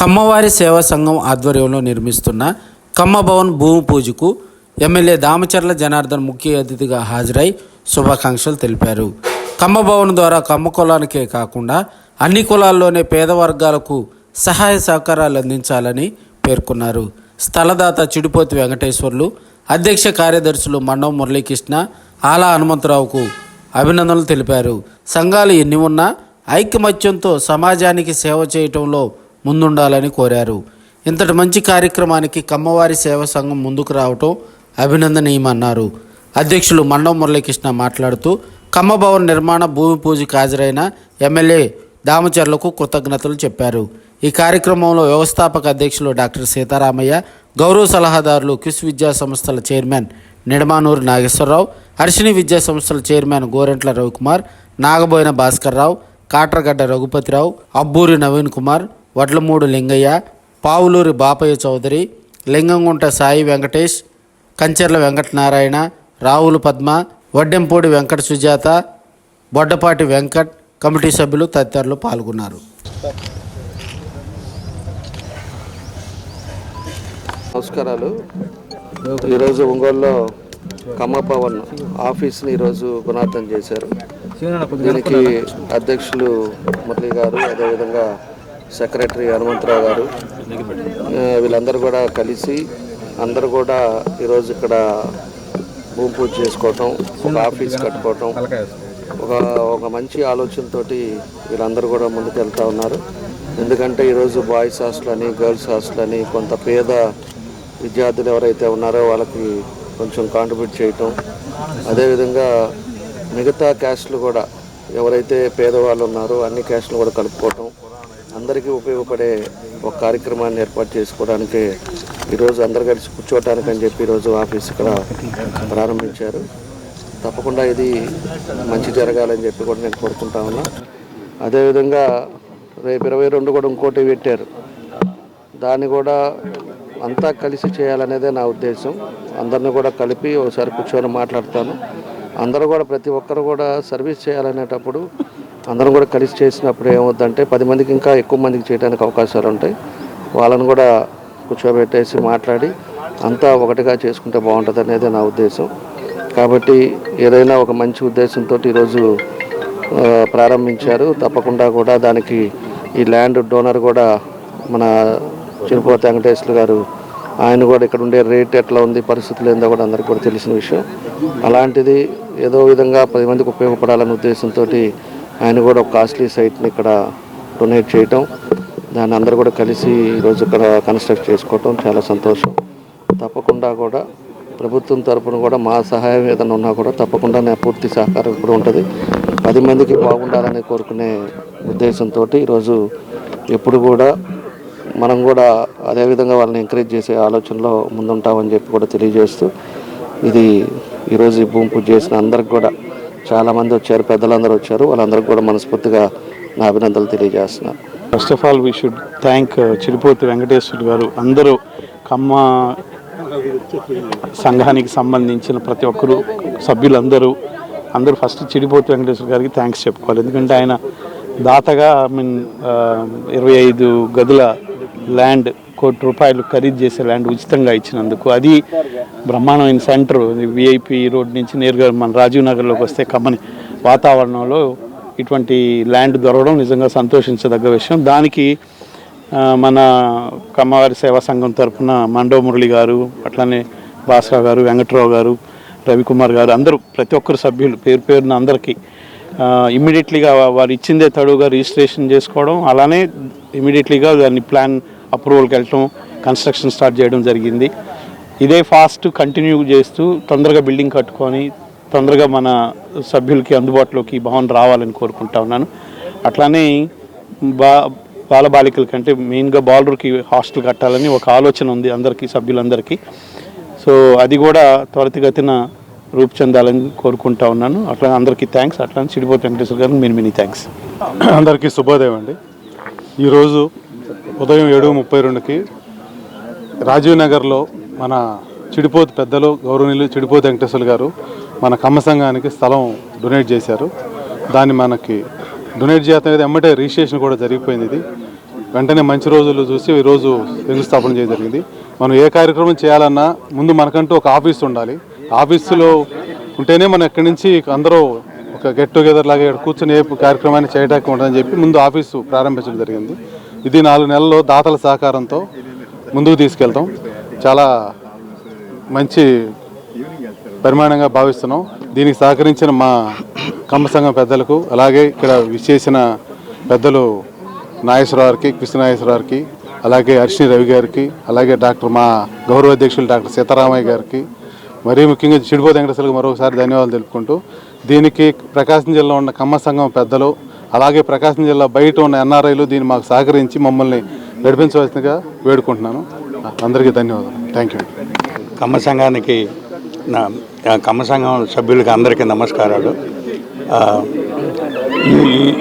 కమ్మవారి సేవా సంఘం ఆధ్వర్యంలో నిర్మిస్తున్న కమ్మభవన్ భూమి పూజకు ఎమ్మెల్యే దామచర్ల జనార్దన్ ముఖ్య అతిథిగా హాజరై శుభాకాంక్షలు తెలిపారు. కమ్మభవన్ ద్వారా కమ్మ కులానికే కాకుండా అన్ని కులాల్లోనే పేద వర్గాలకు సహాయ సహకారాలు అందించాలని పేర్కొన్నారు. స్థలదాత చిడిపోతి వెంకటేశ్వర్లు అధ్యక్ష కార్యదర్శులు మండవ మురళీకృష్ణ ఆలా హనుమంతరావుకు అభినందనలు తెలిపారు. సంఘాలు ఎన్ని ఉన్నా ఐకమత్యంతో సమాజానికి సేవ చేయటంలో ముందుండాలని కోరారు. ఇంతటి మంచి కార్యక్రమానికి కమ్మవారి సేవా సంఘం ముందుకు రావటం అభినందనీయమన్నారు. అధ్యక్షులు మండవ మురళీకృష్ణ మాట్లాడుతూ కమ్మ భవన్ నిర్మాణ భూమి పూజకు హాజరైన ఎమ్మెల్యే దామచర్లకు కృతజ్ఞతలు చెప్పారు. ఈ కార్యక్రమంలో వ్యవస్థాపక అధ్యక్షులు డాక్టర్ సీతారామయ్య గౌరవ సలహాదారులు క్విస్ విద్యా సంస్థల చైర్మన్ నిడమానూరు నాగేశ్వరరావు హర్షిణి విద్యా సంస్థల చైర్మన్ గోరెంట్ల రవికుమార్ నాగబోయిన భాస్కర్రావు కాట్రగడ్డ రఘుపతిరావు అబ్బూరి నవీన్ కుమార్ వడ్లమూడు లింగయ్య పావులూరి బాపయ్య చౌదరి లింగంగుంట సాయి వెంకటేష్ కంచెర్ల వెంకటనారాయణ రావులు పద్మ వడ్డెంపూడి వెంకట సుజాత బొడ్డపాటి వెంకట్ కమిటీ సభ్యులు తదితరులు పాల్గొన్నారు. నమస్కారాలు. ఈరోజు ఒంగోలులో కమ్మ పవన్ ఆఫీస్ని ఈరోజు గుణార్థం చేశారు. దీనికి అధ్యక్షులు మురళి గారు అదేవిధంగా సెక్రటరీ హనుమంతరావు గారు. వీళ్ళందరూ కూడా కలిసి అందరూ కూడా ఈరోజు ఇక్కడ భూమి పూజ చేసుకోవటం ఒక ఆఫీస్ కట్టుకోవటం ఒక ఒక మంచి ఆలోచనతోటి వీళ్ళందరూ కూడా ముందుకెళ్తూ ఉన్నారు. ఎందుకంటే ఈరోజు బాయ్స్ హాస్టల్ అని గర్ల్స్ హాస్టల్ అని కొంత పేద విద్యార్థులు ఎవరైతే ఉన్నారో వాళ్ళకి కొంచెం కాంట్రిబ్యూట్ చేయటం. అదేవిధంగా మిగతా క్యాస్ట్లు కూడా ఎవరైతే పేదవాళ్ళు ఉన్నారో అన్ని క్యాస్ట్లు కూడా కలుపుకోవటం. అందరికీ ఉపయోగపడే ఒక కార్యక్రమాన్ని ఏర్పాటు చేసుకోవడానికి ఈరోజు అందరు కలిసి కూర్చోవటానికి అని చెప్పి ఈరోజు ఆఫీస్ ఇక్కడ ప్రారంభించారు. తప్పకుండా ఇది మంచి జరగాలని చెప్పి కూడా నేను కోరుకుంటా ఉన్నా. అదేవిధంగా రేపు ఇరవై రెండు కూడా ఇంకోటి పెట్టారు. దాన్ని కూడా అంతా కలిసి చేయాలనేదే నా ఉద్దేశం. అందరిని కూడా కలిపి ఒకసారి కూర్చొని మాట్లాడతాను. అందరూ కూడా ప్రతి ఒక్కరు కూడా సర్వీస్ చేయాలనేటప్పుడు అందరం కూడా కలిసి చేసినప్పుడు ఏమవుద్దంటే పది మందికి ఇంకా ఎక్కువ మందికి చేయడానికి అవకాశాలు ఉంటాయి. వాళ్ళని కూడా కూర్చోబెట్టేసి మాట్లాడి అంతా ఒకటిగా చేసుకుంటే బాగుంటుంది అనేది నా ఉద్దేశం. కాబట్టి ఏదైనా ఒక మంచి ఉద్దేశంతో ఈరోజు ప్రారంభించారు. తప్పకుండా కూడా దానికి ఈ ల్యాండ్ డోనర్ కూడా మన చిరుపతి వెంకటేశ్వర గారు ఆయన కూడా ఇక్కడ ఉండే రేట్ ఎట్లా ఉంది పరిస్థితులు ఏందో కూడా అందరికీ కూడా తెలిసిన విషయం. అలాంటిది ఏదో విధంగా పది మందికి ఉపయోగపడాలనే ఉద్దేశంతో ఆయన కూడా ఒక కాస్ట్లీ సైట్ని ఇక్కడ డొనేట్ చేయటం దాన్ని అందరూ కూడా కలిసి ఈరోజు ఇక్కడ కన్స్ట్రక్ట్ చేసుకోవటం చాలా సంతోషం. తప్పకుండా కూడా ప్రభుత్వం తరఫున కూడా మా సహాయం ఏదైనా ఉన్నా కూడా తప్పకుండా నా పూర్తి సహకారం కూడా ఉంటుంది. పది మందికి బాగుండాలని కోరుకునే ఉద్దేశంతో ఈరోజు ఎప్పుడు కూడా మనం కూడా అదేవిధంగా వాళ్ళని ఎంకరేజ్ చేసే ఆలోచనలో ముందుంటామని చెప్పి కూడా తెలియజేస్తూ ఇది ఈరోజు ఈ భూమి పూజ చేసిన అందరికి కూడా చాలామంది వచ్చారు పెద్దలందరూ వచ్చారు. వాళ్ళందరికీ కూడా మనస్ఫూర్తిగా నా అభినందనలు తెలియజేస్తున్నాను first of all we should thank Chirupothi Venkateswarudu గారు. అందరూ కమ్మ సంఘానికి సంబంధించిన ప్రతి ఒక్కరు సభ్యులందరూ అందరూ ఫస్ట్ చిడిపోతి వెంకటేశ్వర గారికి థ్యాంక్స్ చెప్పుకోవాలి. ఎందుకంటే ఆయన దాతగా ఐ మీన్ uh, ఇరవై ఐదు గదుల ల్యాండ్ కోటి రూపాయలు ఖరీదు చేసే ల్యాండ్ ఉచితంగా ఇచ్చినందుకు అది బ్రహ్మాండమైన సెంటర్ విఐపి రోడ్ నుంచి నేరుగా మన రాజీవ్ నగర్లోకి వస్తే కమ్మని వాతావరణంలో ఇటువంటి ల్యాండ్ దొరకడం నిజంగా సంతోషించదగ్గ విషయం. దానికి మన కమ్మవారి సేవా సంఘం తరఫున మండవ మురళి గారు అట్లనే భాస్కర్ గారు వెంకట్రావు గారు రవికుమార్ గారు అందరూ ప్రతి ఒక్కరు సభ్యులు పేరు పేరున అందరికీ ఇమ్మీడియట్లీగా వారు ఇచ్చిందే తడువుగా రిజిస్ట్రేషన్ చేసుకోవడం అలానే ఇమీడియట్లీగా దాన్ని ప్లాన్ అప్రూవల్కి వెళ్ళటం కన్స్ట్రక్షన్ స్టార్ట్ చేయడం జరిగింది. ఇదే ఫాస్ట్ కంటిన్యూ చేస్తూ తొందరగా బిల్డింగ్ కట్టుకొని తొందరగా మన సభ్యులకి అందుబాటులోకి భవన్ రావాలని కోరుకుంటా ఉన్నాను. అట్లానే బా బాలబాలికల కంటే మెయిన్గా బాలురికి హాస్టల్ కట్టాలని ఒక ఆలోచన ఉంది అందరికీ సభ్యులందరికీ. సో అది కూడా త్వరితగతిన రూపుచెందాలని కోరుకుంటా ఉన్నాను. అట్లా అందరికీ థ్యాంక్స్ అట్లా చిడిపోతే వెంకటేశ్వర గారికి మినీ మినీ థ్యాంక్స్ అందరికీ శుభోదయం అండి. ఈరోజు ఉదయం ఏడు ముప్పై రెండుకి రాజీవ్ నగర్లో మన చిడిపోతు పెద్దలు గౌరవనీయులు చిడిపోతు వెంకటేశ్వర గారు మన కమ్మ సంఘానికి స్థలం డొనేట్ చేశారు. దాన్ని మనకి డొనేట్ చేయడం ఎమ్మటే రిజిస్ట్రేషన్ కూడా జరిగిపోయింది ఇది. వెంటనే మంచి రోజులు చూసి ఈరోజు శంకుస్థాపన చేయడం జరిగింది. మనం ఏ కార్యక్రమం చేయాలన్నా ముందు మనకంటూ ఒక ఆఫీస్ ఉండాలి. ఆఫీసులో ఉంటేనే మనం ఎక్కడి నుంచి అందరూ ఒక గెట్ టుగెదర్ లాగా కూర్చొని ఏ కార్యక్రమాన్ని చేయడానికి ఉంటుందని చెప్పి ముందు ఆఫీసు ప్రారంభించడం జరిగింది. ఇది నాలుగు నెలల్లో దాతల సహకారంతో ముందుకు తీసుకెళ్తాం. చాలా మంచి పరిమాణంగా భావిస్తున్నాం. దీనికి సహకరించిన మా కమ్మ సంఘం పెద్దలకు అలాగే ఇక్కడ విచ్చేసిన పెద్దలు నాగేశ్వరరావుకి కృష్ణనాగేశ్వరరావుకి అలాగే హర్షిని రవి గారికి అలాగే డాక్టర్ మా గౌరవ అధ్యక్షులు డాక్టర్ సీతారామయ్య గారికి మరీ ముఖ్యంగా చిడిపో వెంకటేశ్వరకు మరొకసారి ధన్యవాదాలు తెలుపుకుంటూ దీనికి ప్రకాశం జిల్లా ఉన్న కమ్మ సంఘం పెద్దలు అలాగే ప్రకాశం జిల్లా బయట ఉన్న ఎన్ఆర్ఐలు దీన్ని మాకు సహకరించి మమ్మల్ని నడిపించవలసిందిగా వేడుకుంటున్నాను. అందరికీ ధన్యవాదాలు. థ్యాంక్ యూ కమ్మ సంఘానికి నా కమ్మ సంఘం సభ్యులకి అందరికీ నమస్కారాలు.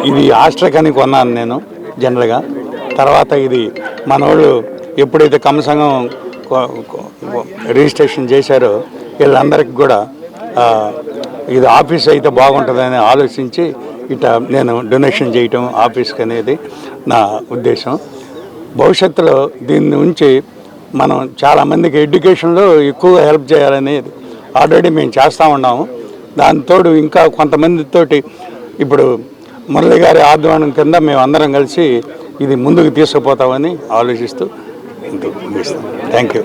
ఇది ఆస్ట్రకని కొన్నాను నేను జనరల్గా. తర్వాత ఇది మనోళ్ళు ఎప్పుడైతే కమ్మ సంఘం రిజిస్ట్రేషన్ చేశారో వీళ్ళందరికీ కూడా ఇది ఆఫీస్ అయితే బాగుంటుందని ఆలోచించి ఇట నేను డొనేషన్ చేయటం ఆఫీస్కి అనేది నా ఉద్దేశం. భవిష్యత్తులో దీన్ని ఉంచి మనం చాలామందికి ఎడ్యుకేషన్లో ఎక్కువగా హెల్ప్ చేయాలనేది ఆల్రెడీ మేము చేస్తూ ఉన్నాము. దానితోడు ఇంకా కొంతమందితోటి ఇప్పుడు మురళి గారి ఆధ్వర్యం కింద మేము అందరం కలిసి ఇది ముందుకు తీసుకుపోతామని ఆలోచిస్తూ థ్యాంక్ యూ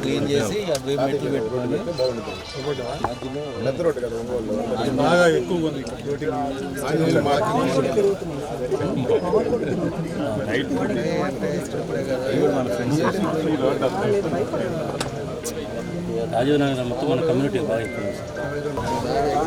క్లీన్ చేసి అరవై మెట్లు పెట్టుకోండి బాగా ఎక్కువ ఉంది మన ఫ్రెండ్స్ రాజీవ్ నగర్ మొత్తం మన కమ్యూనిటీ బాగా ఎక్కువ సార్